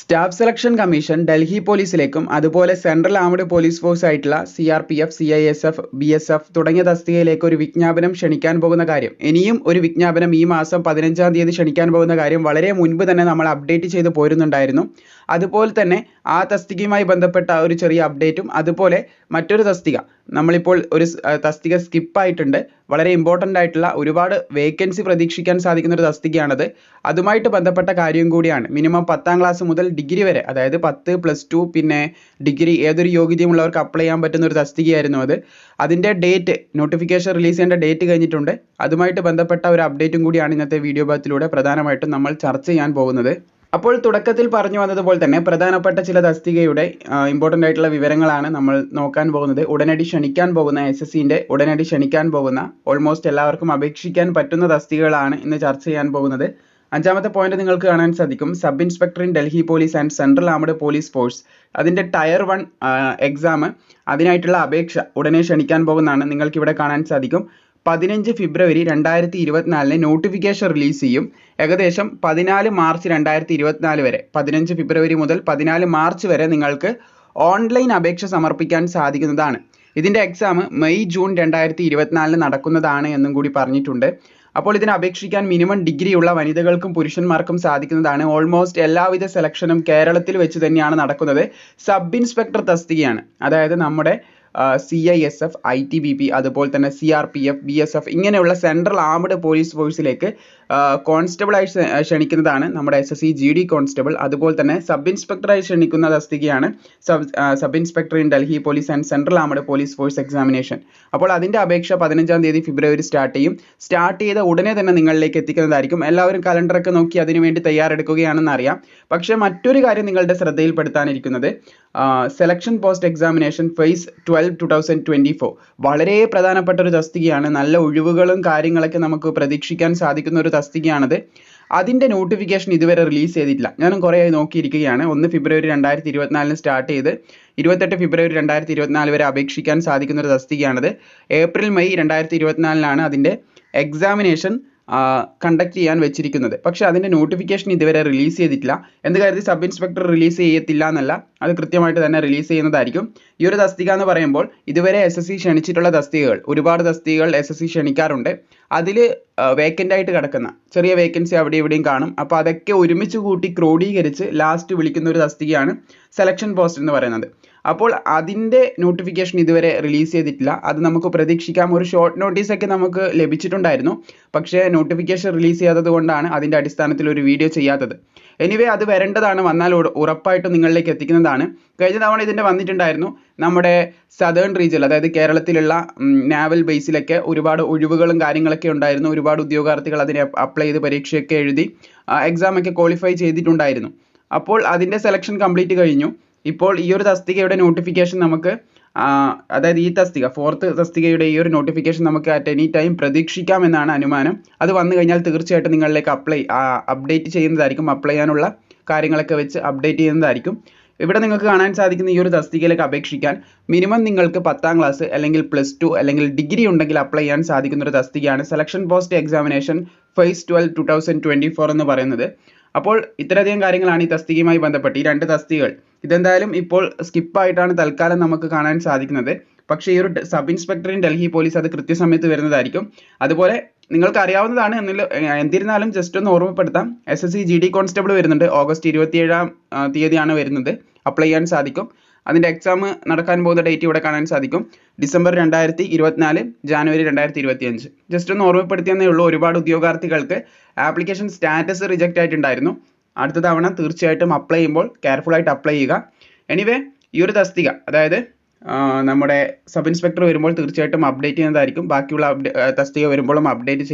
Staff selection commission Delhi പോലീസിലേക്കും അതുപോലെ central armed police force ആയിട്ടുള്ള C R P F C I S F B S F തുടങ്ങിയ തസ്തികയിലേക്ക് ഒരു വിജ്ഞാപനം ക്ഷണിക്കാൻ പോകുന്ന കാര്യം. ഇനിയും ഒരു വിജ്ഞാപനം ഈ മാസം പതിനഞ്ചാം തീയതി ക്ഷണിക്കാൻ പോകുന്ന കാര്യം വളരെ മുൻപ് തന്നെ നമ്മൾ അപ്ഡേറ്റ് ചെയ്ത് പോരുന്നുണ്ടായിരുന്നു. അതുപോലെ തന്നെ ആ തസ്തികയുമായി ബന്ധപ്പെട്ട ഒരു ചെറിയ അപ്ഡേറ്റും അതുപോലെ മറ്റൊരു തസ്തിക. നമ്മളിപ്പോൾ ഒരു തസ്തിക സ്കിപ്പ് ആയിട്ടുണ്ട്. വളരെ ഇമ്പോർട്ടന്റ് ആയിട്ടുള്ള ഒരുപാട് വേക്കൻസി പ്രതീക്ഷിക്കാൻ സാധിക്കുന്ന ഒരു തസ്തികയാണത്. അതുമായിട്ട് ബന്ധപ്പെട്ട കാര്യം കൂടിയാണ്. മിനിമം പത്താം ക്ലാസ് മുതൽ ഡിഗ്രി വരെ അതായത് പത്ത് പ്ലസ് ടു പിന്നെ ഡിഗ്രി ഏതൊരു യോഗ്യതയുമുള്ളവർക്ക് അപ്ലൈ ചെയ്യാൻ പറ്റുന്ന ഒരു തസ്തികയായിരുന്നു അത്. അതിന്റെ ഡേറ്റ് നോട്ടിഫിക്കേഷൻ റിലീസ് ചെയ്യേണ്ട ഡേറ്റ് കഴിഞ്ഞിട്ടുണ്ട്. അതുമായിട്ട് ബന്ധപ്പെട്ട ഒരു അപ്ഡേറ്റും കൂടിയാണ് ഇന്നത്തെ വീഡിയോ ഭാഗത്തിലൂടെ പ്രധാനമായിട്ടും നമ്മൾ ചർച്ച ചെയ്യാൻ പോകുന്നത്. അപ്പോൾ തുടക്കത്തിൽ പറഞ്ഞു വന്നതുപോലെ തന്നെ പ്രധാനപ്പെട്ട ചില തസ്തികയുടെ ഇമ്പോർട്ടന്റ് ആയിട്ടുള്ള വിവരങ്ങളാണ് നമ്മൾ നോക്കാൻ പോകുന്നത്. ഉടനടി ക്ഷണിക്കാൻ പോകുന്ന എസ് എസ് സിന്റെ ഉടനടി ക്ഷണിക്കാൻ പോകുന്ന ഓൾമോസ്റ്റ് എല്ലാവർക്കും അപേക്ഷിക്കാൻ പറ്റുന്ന തസ്തികകളാണ് ഇന്ന് ചർച്ച ചെയ്യാൻ പോകുന്നത്. അഞ്ചാമത്തെ പോയിന്റ് നിങ്ങൾക്ക് കാണാൻ സാധിക്കും. Sub inspector in Delhi police and central armed police force അതിന്റെ ടയർ വൺ എക്സാം അതിനായിട്ടുള്ള അപേക്ഷ ഉടനെ ക്ഷണിക്കാൻ പോകുന്നതാണ്. നിങ്ങൾക്ക് ഇവിടെ കാണാൻ സാധിക്കും. പതിനഞ്ച് ഫെബ്രുവരി രണ്ടായിരത്തി ഇരുപത്തിനാലിന് നോട്ടിഫിക്കേഷൻ റിലീസ് ചെയ്യും. ഏകദേശം പതിനാല് മാർച്ച് രണ്ടായിരത്തി ഇരുപത്തിനാല് വരെ. പതിനഞ്ച് ഫെബ്രുവരി മുതൽ പതിനാല് മാർച്ച് വരെ നിങ്ങൾക്ക് ഓൺലൈൻ അപേക്ഷ സമർപ്പിക്കാൻ സാധിക്കുന്നതാണ്. ഇതിന്റെ എക്സാം മെയ് ജൂൺ രണ്ടായിരത്തി ഇരുപത്തിനാലിന് നടക്കുന്നതാണ് എന്നും കൂടി പറഞ്ഞിട്ടുണ്ട്. അപ്പോൾ ഇതിന് അപേക്ഷിക്കാൻ മിനിമം ഡിഗ്രി ഉള്ള വനിതകൾക്കും പുരുഷന്മാർക്കും സാധിക്കുന്നതാണ്. ഓൾമോസ്റ്റ് എല്ലാവിധ സെലക്ഷനും കേരളത്തിൽ വെച്ച് തന്നെയാണ് നടക്കുന്നത്. സബ് ഇൻസ്പെക്ടർ തസ്തികയാണ്. അതായത് നമ്മുടെ C I S F I T B P അതുപോലെ തന്നെ C R P F B S F ഇങ്ങനെയുള്ള സെൻട്രൽ ആംഡ് പോലീസ് ഫോഴ്സിലേക്ക് കോൺസ്റ്റബിളായി ക്ഷണിക്കുന്നതാണ് നമ്മുടെ S S G D constable അതുപോലെ തന്നെ സബ് ഇൻസ്പെക്ടറായി ക്ഷണിക്കുന്ന തസ്തികയാണ് sub inspector in Delhi police and central armed police force examination അപ്പോൾ അതിന്റെ അപേക്ഷ പതിനഞ്ചാം തീയതി ഫെബ്രുവരി സ്റ്റാർട്ട് ചെയ്യും. സ്റ്റാർട്ട് ചെയ്ത ഉടനെ തന്നെ നിങ്ങളിലേക്ക് എത്തിക്കുന്നതായിരിക്കും. എല്ലാവരും കലണ്ടറൊക്കെ നോക്കി അതിനുവേണ്ടി തയ്യാറെടുക്കുകയാണെന്ന് അറിയാം പക്ഷേ മറ്റൊരു കാര്യം നിങ്ങളുടെ ശ്രദ്ധയിൽപ്പെടുത്താനിരിക്കുന്നത്. Selection post examination phase twelve two thousand twenty four വളരെ പ്രധാനപ്പെട്ട ഒരു തസ്തികയാണ്. നല്ല ഒഴിവുകളും കാര്യങ്ങളൊക്കെ നമുക്ക് പ്രതീക്ഷിക്കാൻ സാധിക്കുന്ന ഒരു തസ്തികയാണത്. അതിന്റെ നോട്ടിഫിക്കേഷൻ ഇതുവരെ റിലീസ് ചെയ്തിട്ടില്ല. ഞാനും കുറേയായി നോക്കിയിരിക്കുകയാണ്. ഒന്ന് ഫെബ്രുവരി രണ്ടായിരത്തി ഇരുപത്തിനാലിന് സ്റ്റാർട്ട് ചെയ്ത് ഇരുപത്തെട്ട് ഫെബ്രുവരി രണ്ടായിരത്തി ഇരുപത്തിനാല് വരെ അപേക്ഷിക്കാൻ സാധിക്കുന്ന ഒരു തസ്തികയാണത്. ഏപ്രിൽ മെയ് രണ്ടായിരത്തി ഇരുപത്തിനാലിനാണ് അതിന്റെ എക്സാമിനേഷൻ കണ്ടക്ട് ചെയ്യാൻ വെച്ചിരിക്കുന്നത്. പക്ഷേ അതിന്റെ നോട്ടിഫിക്കേഷൻ ഇതുവരെ റിലീസ് ചെയ്തിട്ടില്ല. എന്ത് കരുതി സബ് ഇൻസ്പെക്ടർ റിലീസ് ചെയ്യത്തില്ല എന്നല്ല അത് കൃത്യമായിട്ട് തന്നെ റിലീസ് ചെയ്യുന്നതായിരിക്കും. ഈ ഒരു തസ്തിക എന്ന് പറയുമ്പോൾ ഇതുവരെ എസ് എസ് സി ക്ഷണിച്ചിട്ടുള്ള തസ്തികകൾ ഒരുപാട് തസ്തികകൾ എസ് എസ് സി ക്ഷണിക്കാറുണ്ട്. അതിൽ വേക്കന്റ് ആയിട്ട് കിടക്കുന്ന ചെറിയ വേക്കൻസി അവിടെ ഇവിടെയും കാണും. അപ്പോൾ അതൊക്കെ ഒരുമിച്ച് കൂട്ടി ക്രോഡീകരിച്ച് ലാസ്റ്റ് വിളിക്കുന്ന ഒരു തസ്തികയാണ് സെലക്ഷൻ പോസ്റ്റ് എന്ന് പറയുന്നത്. അപ്പോൾ അതിന്റെ നോട്ടിഫിക്കേഷൻ ഇതുവരെ റിലീസ് ചെയ്തിട്ടില്ല. അത് നമുക്ക് പ്രതീക്ഷിക്കാം. ഒരു ഷോർട്ട് നോട്ടീസ് ഒക്കെ നമുക്ക് ലഭിച്ചിട്ടുണ്ടായിരുന്നു. പക്ഷേ നോട്ടിഫിക്കേഷൻ റിലീസ് ചെയ്യാത്തത് കൊണ്ടാണ് അതിന്റെ അടിസ്ഥാനത്തിൽ ഒരു വീഡിയോ ചെയ്യാത്തത്. എനിവേ അത് വരേണ്ടതാണ്. വന്നാൽ ഉറ- ഉറപ്പായിട്ടും നിങ്ങളിലേക്ക് എത്തിക്കുന്നതാണ്. കഴിഞ്ഞ തവണ ഇതിന്റെ വന്നിട്ടുണ്ടായിരുന്നു. നമ്മുടെ സതേൺ റീജിയൽ അതായത് കേരളത്തിലുള്ള നാവൽ ബേസിലൊക്കെ ഒരുപാട് ഒഴിവുകളും കാര്യങ്ങളൊക്കെ ഉണ്ടായിരുന്നു. ഒരുപാട് ഉദ്യോഗാർത്ഥികൾ അതിനെ അപ്ലൈ ചെയ്ത് പരീക്ഷയൊക്കെ എഴുതി എക്സാമൊക്കെ ക്വാളിഫൈ ചെയ്തിട്ടുണ്ടായിരുന്നു. അപ്പോൾ അതിന്റെ സെലക്ഷൻ കംപ്ലീറ്റ് കഴിഞ്ഞു. ഇപ്പോൾ ഈ ഒരു തസ്തികയുടെ നോട്ടിഫിക്കേഷൻ നമുക്ക് അതായത് ഈ തസ്തിക ഫോർത്ത് തസ്തികയുടെ ഈ ഒരു നോട്ടിഫിക്കേഷൻ നമുക്ക് അറ്റ് എനി ടൈം പ്രതീക്ഷിക്കാം എന്നാണ് അനുമാനം. അത് വന്നു കഴിഞ്ഞാൽ തീർച്ചയായിട്ടും നിങ്ങളിലേക്ക് അപ്ലൈ അപ്ഡേറ്റ് ചെയ്യുന്നതായിരിക്കും. അപ്ലൈ ചെയ്യാനുള്ള കാര്യങ്ങളൊക്കെ വെച്ച് അപ്ഡേറ്റ് ചെയ്യുന്നതായിരിക്കും. ഇവിടെ നിങ്ങൾക്ക് കാണാൻ സാധിക്കുന്ന ഈ ഒരു തസ്തികയിലേക്ക് അപേക്ഷിക്കാൻ മിനിമം നിങ്ങൾക്ക് പത്താം ക്ലാസ് അല്ലെങ്കിൽ പ്ലസ് ടു അല്ലെങ്കിൽ ഡിഗ്രി ഉണ്ടെങ്കിൽ അപ്ലൈ ചെയ്യാൻ സാധിക്കുന്ന ഒരു തസ്തികയാണ് selection post examination phase twelve two thousand twenty four എന്ന് പറയുന്നത്. അപ്പോൾ ഇത്രയധികം കാര്യങ്ങളാണ് ഈ തസ്തികയുമായി ബന്ധപ്പെട്ട് ഈ രണ്ട് തസ്തികകൾ. ഇതെന്തായാലും ഇപ്പോൾ സ്കിപ്പ് ആയിട്ടാണ് തൽക്കാലം നമുക്ക് കാണാൻ സാധിക്കുന്നത്. പക്ഷേ ഈ ഒരു സബ് ഇൻസ്പെക്ടറിൻ ഡൽഹി പോലീസ് അത് കൃത്യസമയത്ത് വരുന്നതായിരിക്കും. അതുപോലെ നിങ്ങൾക്ക് അറിയാവുന്നതാണ് എന്നില്ല എന്നിരുന്നാലും ജസ്റ്റ് ഒന്ന് ഓർമ്മപ്പെടുത്താം. S S C G D constable വരുന്നുണ്ട്. ഓഗസ്റ്റ് ഇരുപത്തിയേഴാം തീയതിയാണ് വരുന്നത്. അപ്ലൈ ചെയ്യാൻ സാധിക്കും. അതിന്റെ എക്സാം നടക്കാൻ പോകുന്ന ഡേറ്റ് ഇവിടെ കാണാൻ സാധിക്കും. ഡിസംബർ രണ്ടായിരത്തി ഇരുപത്തിനാല് ജാനുവരി രണ്ടായിരത്തി ഇരുപത്തി അഞ്ച് ജസ്റ്റ് ഒന്ന് ഓർമ്മപ്പെടുത്തിയെന്നേ ഉള്ളൂ. ഒരുപാട് ഉദ്യോഗാർത്ഥികൾക്ക് ആപ്ലിക്കേഷൻ സ്റ്റാറ്റസ് റിജക്റ്റ് ആയിട്ടുണ്ടായിരുന്നു അടുത്ത തവണ തീർച്ചയായിട്ടും അപ്ലൈ ചെയ്യുമ്പോൾ കെയർഫുൾ ആയിട്ട് അപ്ലൈ ചെയ്യുക. എനിവേ ഈ ഒരു തസ്തിക അതായത് നമ്മുടെ സബ് ഇൻസ്പെക്ടർ വരുമ്പോൾ തീർച്ചയായിട്ടും അപ്ഡേറ്റ് ചെയ്യുന്നതായിരിക്കും. ബാക്കിയുള്ള അപ്ഡേ തസ്തിക വരുമ്പോഴും അപ്ഡേറ്റ്